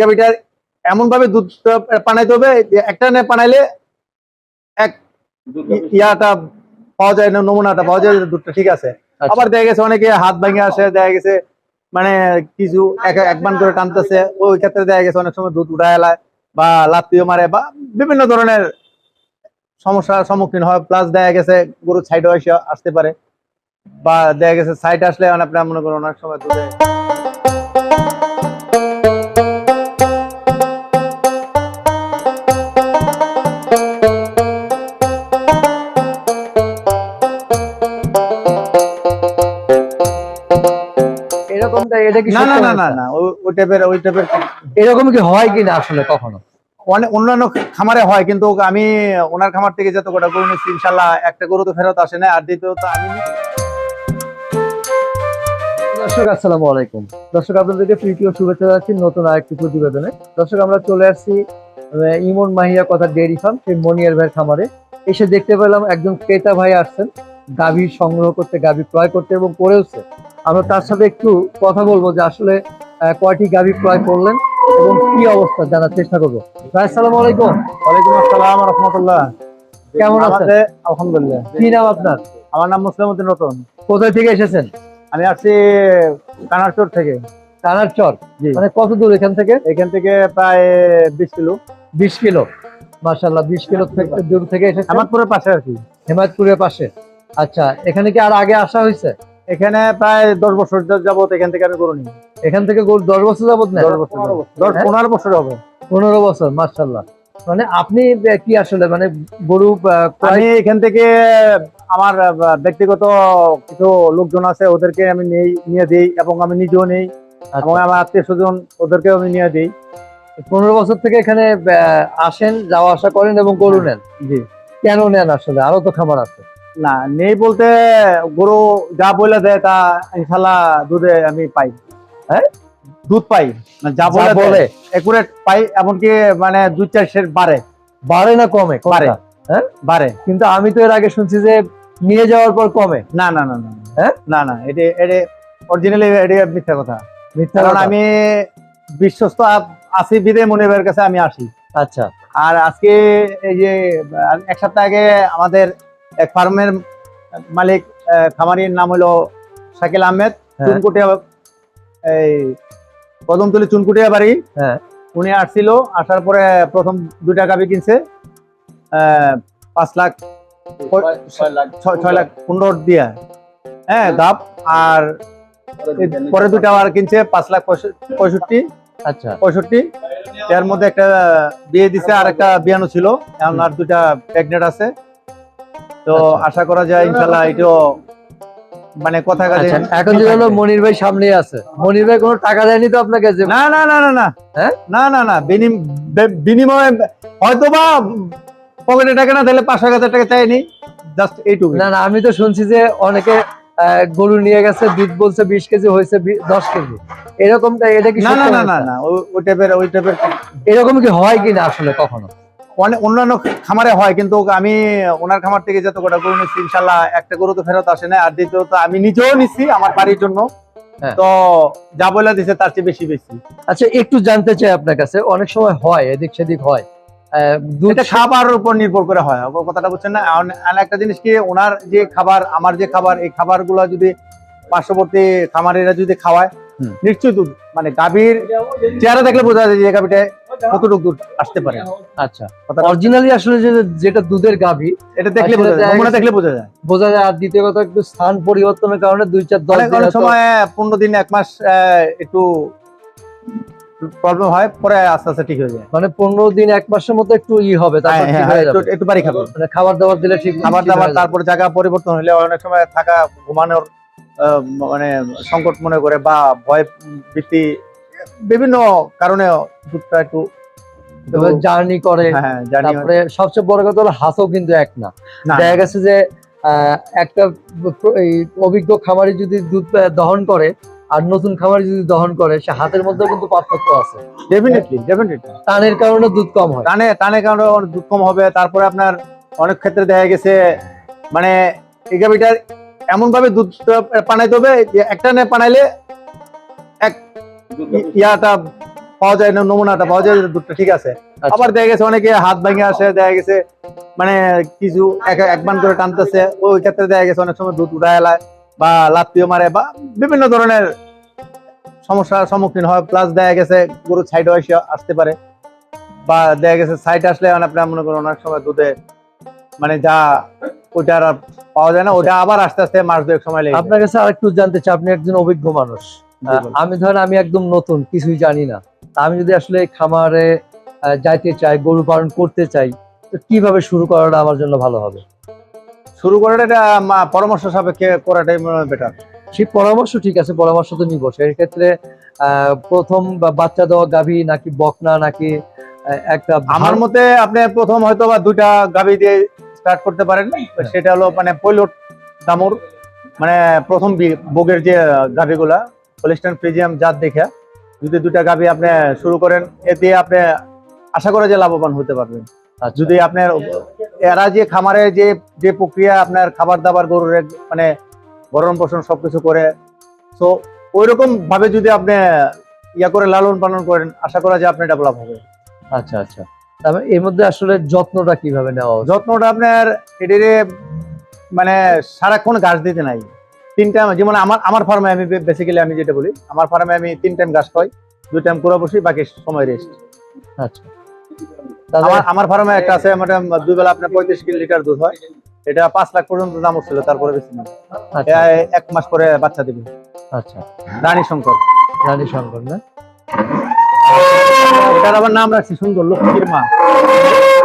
গাভিটার এমন ভাবে দুধ পানাইতে হবে একটা নে পানাইলে এক ইয়াটা পাওয়া যায় না নমুনাটা পাওয়া যায় দুধটা ঠিক আছে? আচ্ছা। আবার দেখা গেছে অনেকে হাত ভেঙে আসে দেখা গেছে মানে কিছু এক- একবান করে টানতেছে ওই ক্ষেত্রে দেখা গেছে অনেক সময় দুধ উঠায় এলায় বা লাত্তিও মারে বা বিভিন্ন ধরনের সমস্যার সম্মুখীন হয়। প্লাস দেখা গেছে গরু সাইড এসে আসতে পারে। বা দেখা গেছে সাইড আসলে অনেক আপনার মনে করেন অনেক সময় দুধে না না না না ওই- ওই টাইপের ওই টাইপের এরকম কি হয় কিনা আসলে কখনো? অনেক অন্যান্য খামারে হয় কিন্তু আমি ওনার খামার থেকে যত কটা গরু নিচ্ছি ইনশাল্লাহ একটা গরু তো ফেরত আসে না আর দ্বিতীয়ত আমি দর্শক আসসালামু আলাইকুম। দর্শক আপনাদেরকে শুভেচ্ছা জানাচ্ছি নতুন আরেকটি প্রতিবেদনে। দর্শক আমরা চলে আসছি ইমন মাহিয়া কথা ডেয়ারি ফার্ম সেই মনিয়ার ভাইয়ের খামারে। এসে দেখতে পেলাম একজন ক্রেতা ভাই আসছেন গাভী সংগ্রহ করতে গাভী ক্রয় করতে এবং করেওছে। আমরা তার সাথে একটু কথা বলব যে আসলে কয়টি গাভী ক্রয় করলেন এবং কি অবস্থা জানার চেষ্টা করব। ভাই আসসালামু আলাইকুম। ওয়ালাইকুম আসসালাম রহমতুল্লাহ। কেমন আছেন? আলহামদুলিল্লাহ। কি নাম আপনার? আমার নাম মুসলিমউদ্দিন রতন। কোথায় থেকে এসেছেন? আমি আসছি কানারচর থেকে। কানার চর মানে কত দূর এখান থেকে? এখান থেকে প্রায় বিশ কিলো। বিশ কিলো। মার্শাল্লাহ বিশ কিলো থেকে দূর থেকে এসেছে আমাদপুরের পাশে আর কি। হেমায়তপুরের পাশে। আচ্ছা এখানে কি আর আগে আসা হয়েছে? এখানে প্রায় দশ বছর যাবত এখান থেকে আমি গরু নিই এখান থেকে গরু দশ বছর যাবত না দশ বছর দশ হ্যাঁ? পনেরো বছর হবে? পনেরো বছর মার্শাল্লাহ মানে আপনি কি আসলে মানে গরু আমি এখান থেকে আমার ব্যক্তিগত কিছু লোকজন আছে ওদেরকে আমি নেই নিয়ে দিই এবং আমি নিজেও নেই এবং আচ্ছা, আমার আত্মীয় স্বজন ওদেরকেও আমি নিয়ে দিই। পনেরো বছর থেকে এখানে আসেন যাওয়া আসা করেন এবং গরু নেন? জি। কেন নেন আসলে? আরও তো খামার আছে। না নেই বলতে গরু যা বলে দেয় তা ইনশাল্লাহ দুধে আমি পাই। হ্যাঁ? দুধ পাই যা বলে বলে। একুরেট পাই এমনকি মানে বাড়ে। বাড়ে না কমে বাড়ে। কোনটা? বাড়ে। কিন্তু আমি তো এর আগে শুনছি যে নিয়ে যাওয়ার পর কমে। না না না না হ্যাঁ? না না এটা এটা অরিজিনালি এটা মিথ্যা কথা। মিথ্যা কারণ? আমি বিশ্বস্ত আ- আছি বিদে মনিবের কাছে আমি আসি। আচ্ছা। আর আজকে এই যে এক সপ্তাহ আগে আমাদের এক ফার্মের মালিক আহ, খামারির নাম হলো শাকিল আহমেদ হ্যাঁ। চুনকুটিয়া এই কদমতলি চুনকুটিয়া বাড়ি হ্যাঁ। উনি আসছিল আসার পরে প্রথম দুইটা গাবি কিনছে আহ, পাঁচ লাখ ছয় ছয় লাখ পনেরো দিয়া। হ্যাঁ গাব আর পরে দুটা আবার কিনছে পাঁচ লাখ পঁয়ষট্টি। আচ্ছা। পঁয়ষট্টি। এর মধ্যে একটা বিয়ে দিছে আর একটা বিয়ানো ছিল। এখন আর দুইটা প্রেগনেন্ট আছে। তো আচ্ছা। আশা করা যায় ইনশাল্লাহ এটাও মানে কথা কাজে আচ্ছা, এখন যে হলো মনির ভাই সামনে আছে। মনির ভাই কোনো টাকা দেয়নি তো আপনাকে যে না না না না না। হ্যাঁ? না না না বিনিময়ে হয়তো বা পকেটে টাকা না তাহলে পাঁচশো হাজার টাকা চাইনি। জাস্ট এইটুকু না না আমি তো শুনছি যে অনেকে আহ, গরু নিয়ে গেছে দুধ বলছে বিশ কেজি হয়েছে দশ কেজি। এরকমটা এটা কি না না না না ওই- টাইপের ওই টাইপের এরকম কি হয় কিনা আসলে কখনো? অন্যান্য খামারে হয় কিন্তু আমি ওনার খামার থেকে যত কটা গরু নিচ্ছি ইনশাল্লাহ একটা গরু তো ফেরত আসে না আর দ্বিতীয়ত আমি নিজেও নিচ্ছি আমার বাড়ির জন্য হ্যাঁ। তো যা বলে দিছে তার চেয়ে বেশি বেশি আচ্ছা একটু জানতে চাই আপনার কাছে অনেক সময় হয় এদিক সেদিক হয় খাবারের উপর নির্ভর করে হয় কথাটা বুঝছেন না আর- আর একটা জিনিস কি ওনার যে খাবার আমার যে খাবার এই খাবার যদি পার্শ্ববর্তী খামারিরা যদি খাওয়ায়। নিশ্চয়ই দুধ মানে গাভীর চেহারা দেখলে বোঝা যায় যে গাভীটা কতটুকু দুধ আসতে পারে। আচ্ছা অরিজিনালি আসলে যেটা দুধের গাভী এটা দেখলে বোঝা যায় নমুনা দেখলে বোঝা যায়। বোঝা যায়। আর দ্বিতীয় কথা একটু স্থান পরিবর্তনের কারণে দুই চার দশ দিন সময় পনেরো দিন এক মাস একটু প্রবলেম হয় পরে আস্তে আস্তে ঠিক হয়ে যায়। মানে পনেরো দিন এক মাসের মতো একটু ই হবে তারপর হ্যাঁ, ঠিক হ্যাঁ, হয়ে একটু বাড়ি খাবে। মানে খাবার দাবার দিলে ঠিক খাবার দাবার। তারপর জায়গা পরিবর্তন হলে অনেক সময় থাকা ঘুমানোর মানে সংকট মনে করে বা ভয় ভীতি বিভিন্ন কারণে দুধটা একটু জার্নি করে। হ্যাঁ, হ্যাঁ, তারপরে সবচেয়ে বড় কথা হলো হাঁসও কিন্তু এক না। দেখা গেছে যে একটা অভিজ্ঞ খামারি যদি দুধ দহন করে আর নতুন খামারি যদি দহন করে সে হাতের মধ্যে কিন্তু পার্থক্য আছে। Definitely, definitely। টানের কারণে দুধ কম হয়। টানে টানে কারণে দুধ কম হবে। তারপরে আপনার অনেক ক্ষেত্রে দেখা গেছে মানে এই গাভিটার এমন ভাবে দুধ পানাইতে হবে যে একটা নে পানাইলে এক ইয়াটা পাওয়া যায় না নমুনাটা পাওয়া যায় দুধটা ঠিক আছে। আচ্ছা। আবার দেখা গেছে অনেকে হাত ভেঙে আসে দেখা গেছে মানে কিছু এক একবান করে টানতেছে ওই ক্ষেত্রে দেখা গেছে অনেক সময় দুধ উঠা এলায় বা লাত্তিও মারে বা বিভিন্ন ধরনের সমস্যার সম্মুখীন হয়। প্লাস দেখা গেছে গরু সাইড এসে আসতে পারে। বা দেখা গেছে সাইড আসলে মানে আপনার মনে করেন অনেক সময় দুধে মানে যা ওইটা আর পাওয়া যায় না ওটা আবার আস্তে আস্তে মাস দুয়েক সময় লেগে। আপনার কাছে আরেকটু জানতে চাই আপনি একজন অভিজ্ঞ মানুষ। আমি ধরেন আমি একদম নতুন কিছুই জানি না। আমি যদি আসলে খামারে যাইতে চাই গরু পালন করতে চাই তো কীভাবে শুরু করাটা আমার জন্য ভালো হবে? শুরু করাটা এটা পরামর্শ সাপেক্ষে করাটাই বেটার সেই পরামর্শ ঠিক আছে পরামর্শ তো নিব। সেই ক্ষেত্রে আহ, প্রথম বাচ্চা দেওয়া গাভী নাকি বকনা নাকি একটা আমার মতে আপনি প্রথম হয়তো বা দুইটা গাভী দিয়ে স্টার্ট করতে পারেন সেটা হলো মানে পৈলট দামুর মানে প্রথম বোগের যে গাভীগুলা হলিস্টান ফ্রিজিয়াম জাত দেখে যদি দুটা গাভী আপনি শুরু করেন এতে আপনি আশা করে যে লাভবান হতে পারবেন। আচ্ছা, যদি আপনার এরা যে খামারে যে যে প্রক্রিয়া আপনার খাবার দাবার গরুর মানে গরম পোষণ সবকিছু করে তো ওইরকম ভাবে যদি আপনি ইয়া করে লালন পালন করেন আশা করা যায় আপনি ডেভেলপ হবে। আচ্ছা আচ্ছা। তারপরে এর মধ্যে আসলে যত্নটা কীভাবে নেওয়া যত্নটা আপনার এটিরে মানে সারাক্ষণ ঘাস দিতে নাই। তিন টাইম যেমন আমার আমার ফার্মে আমি বেসিক্যালি আমি যেটা বলি আমার ফার্মে আমি তিন টাইম ঘাস খাই দুই টাইম কুড়া বসি বাকি সময় রেস্ট আচ্ছা। আমার আমার ফার্মে একটা আছে মানে দুই বেলা আপনার পঁয়ত্রিশ লিটার দুধ হয়। এটা পাঁচ লাখ পর্যন্ত দাম ছিল তারপরে বেশি না। আচ্ছা। এক মাস পরে বাচ্চা দিবে। আচ্ছা। রানী শঙ্কর। রানী শঙ্কর না? এটার আবার নাম রাখছি সুন্দর লক্ষ্মীর মা।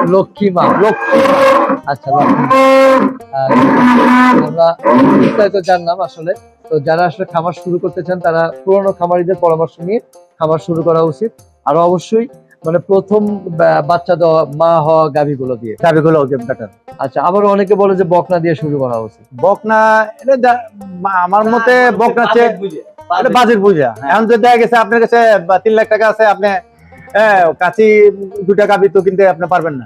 লক্ষ্মী মা। লক্ষ্মী আচ্ছা আমরা বিস্তারিত জানলাম আসলে। তো যারা আসলে খামার শুরু করতে চান তারা পুরনো খামারিদের পরামর্শ নিয়ে খামার শুরু করা উচিত। আর অবশ্যই মানে প্রথম বাচ্চা দেওয়া মা হওয়া গাভীগুলো দিয়ে। চাবিগুলো বেটার আচ্ছা আবার অনেকে বলে যে বকনা দিয়ে শুরু করা উচিত। বকনা এটা মা- আমার মতে বকনা চেয়ে বাজেট বুঝা। এখন যদি দেখা গেছে আপনার কাছে তিন লাখ টাকা আছে আপনি হ্যাঁ কাছি দুটা কাবি তো কিনতে আপনি পারবেন না।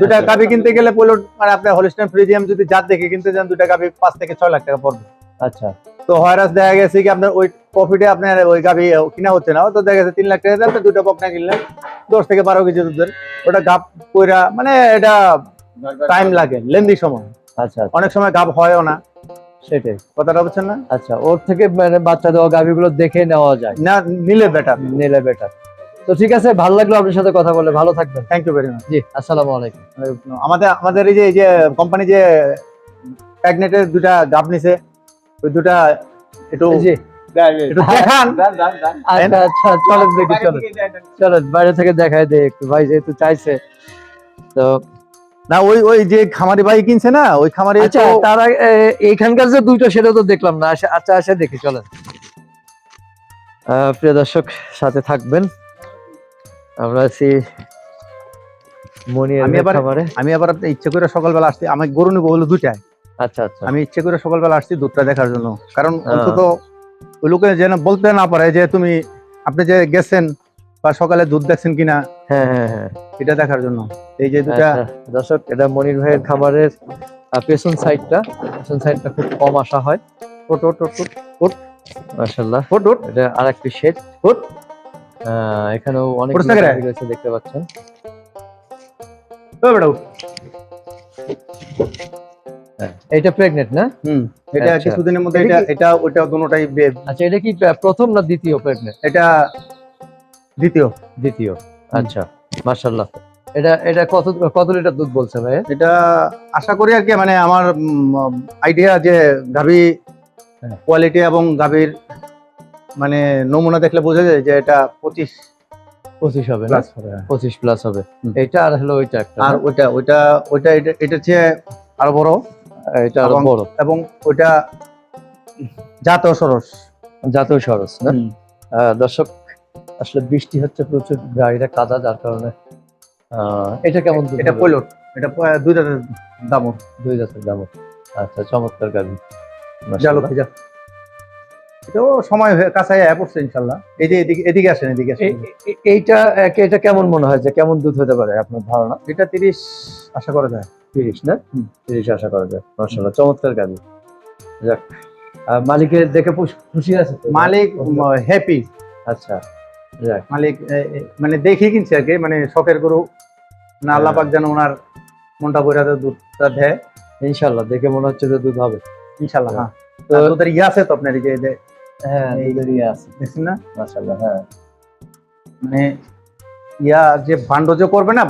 দুটা কাবি কিনতে গেলে পড়ল মানে আপনি হলিস্টান ফ্রিজিয়াম যদি জাত দেখে কিনতে যান দুটা কাবি পাঁচ থেকে ছয় লাখ টাকা পড়বে। আচ্ছা। তো হয়রাস দেখা গেছে কি আপনার ওই প্রফিটে আপনার ওই গাবি কিনা হচ্ছে না। তো দেখা গেছে তিন লাখ টাকা দিয়ে আপনি দুটো বকনা কিনলেন। দশ থেকে বারো কেজি দুধের। ওটা গাপ কইরা মানে এটা টাইম লাগে লেন্দি সময়। আচ্ছা অনেক সময় গাপ হয়ও না। সেটাই। কথাটা বুঝছেন না? আচ্ছা ওর থেকে মানে বাচ্চা দেওয়া গাভীগুলো দেখে নেওয়া যায়। না নিলে বেটার নিলে বেটার তো ঠিক আছে ভালো লাগল আপনার সাথে কথা বলে ভালো থাকবেন। থ্যাংক ইউ ভেরি মাচ জি আসসালামু আলাইকুম। আমাদের আমাদের এই যে এই যে কোম্পানি যে প্যাগনেটের দুটা গাব নিছে ওই দুটা একটু জি। একটু দেখান। আচ্ছা আচ্ছা চলেন দেখি চলেন। চলেন বাইরে থেকে দেখাই দে একটু ভাই যেহেতু চাইছে তো। না ওই ওই যে খামারি ভাই কিনছে না ওই খামারি আচ্ছা তো- তার আগে, এইখানকার যে দুইটা সেটা তো দেখলাম না আচ্ছা আসে দেখি চলেন। আহ, প্রিয় দর্শক সাথে থাকবেন। আমরা আছি মনিয়ার আমি খামারে। আমি আবার আপনি ইচ্ছে করে সকালবেলা আসছি। আমি গরু নিবো হলো আচ্ছা আচ্ছা। আমি ইচ্ছে করে সকালবেলা আসছি দুধটা দেখার জন্য। কারণ। অন্তত ওই লোকে যেন বলতে না পারে যে তুমি আপনি যে গেছেন বা সকালে দুধ দেখছেন কিনা হ্যাঁ হ্যাঁ হ্যাঁ। এটা দেখার জন্য। এই যে দুটা আচ্ছা, দর্শক এটা মনির ভাইয়ের খামারের আহ, পেছন সাইডটা। পেছন সাইডটা খুব কম আসা হয়। ওট ওট ওট ওট। মাশাল্লাহ ওট ওট। এটা আর একটি শেড ওট। এখানেও অনেক রয়েছে দেখতে পাচ্ছেন। উঠ। এটা প্রেগনেন্ট না? হুম এটা আচ্ছা। কিছুদিনের মধ্যে এটা এটা ওটা দুটোটাই আচ্ছা এটা কি প্রথম না দ্বিতীয় প্রেগনেন্ট এটা দ্বিতীয়। দ্বিতীয়। আচ্ছা মাশাল্লাহ এটা এটা কত কত লিটার দুধ বলছে ভাই এটা আশা করি আর কি মানে আমার আইডিয়া যে গাভী হ্যাঁ। কোয়ালিটি এবং গাভীর মানে নমুনা দেখলে বোঝা যায় যে এটা পঁচিশ পঁচিশ হবে প্লাস হবে পঁচিশ প্লাস হবে। এটা আর হলো ওইটা একটা আর ওইটা ওইটা ওইটা এটা এটার চেয়ে আরও বড়। এটা আরও বড়। এবং ওইটা জাতীয় সরস জাতীয় সরস না? দর্শক আসলে বৃষ্টি হচ্ছে প্রচুর গাড়িটা কাদা যার কারণে এটা কেমন এটা? পৈলট এটা দুই দাঁতের দামর দুই জাতের দাম আচ্ছা চমৎকার গাড়ি। যা লক্ষ্মী যা। এটাও সময় হয়ে কাছাই আয়া পড়ছে ইনশাল্লাহ। এই যে এদিকে এদিকে আসেন এদিকে আসেন। এইটা এটা কেমন মনে হয় যে কেমন দুধ হতে পারে আপনার ধারণা? এটা তিরিশ আশা করা যায়। তিরিশ না? তিরিশ আশা করা যায়। মাসাল্লাহ চমৎকার গাড়ি। যাক মালিকের দেখে খুশি আছে মালিক হ্যাপি আচ্ছা যাক, মালিক মানে দেখি কিনছে আর কি মানে শখের গরু না আল্লাহ পাক যেন ওনার মনটা বইরা দুধটা দেয়। ইনশাল্লাহ দেখে মনে হচ্ছে যে দুধ হবে। ইনশাল্লাহ হ্যাঁ। তো দুধের ইয়ে আছে তো আপনার যে হ্যাঁ দুধের ইয়ে আছে। দেখছেন না? মাশাআল্লাহ হ্যাঁ। মানে ইয়া যে বান্ড যে করবে না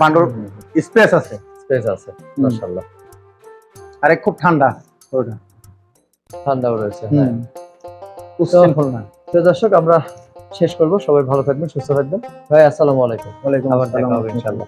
স্পেস আছে। স্পেস আছে মাশাআল্লাহ। আরে খুব ঠান্ডা। ওটা। ঠান্ডাও রয়েছে হ্যাঁ। উচ্ছৃঙ্খল না। তো দর্শক আমরা শেষ করব। সবাই ভালো থাকবেন সুস্থ থাকবেন। ভাই আসসালামু আলাইকুম। ওয়ালাইকুম আবার আসসালাম। ইনশাআল্লাহ।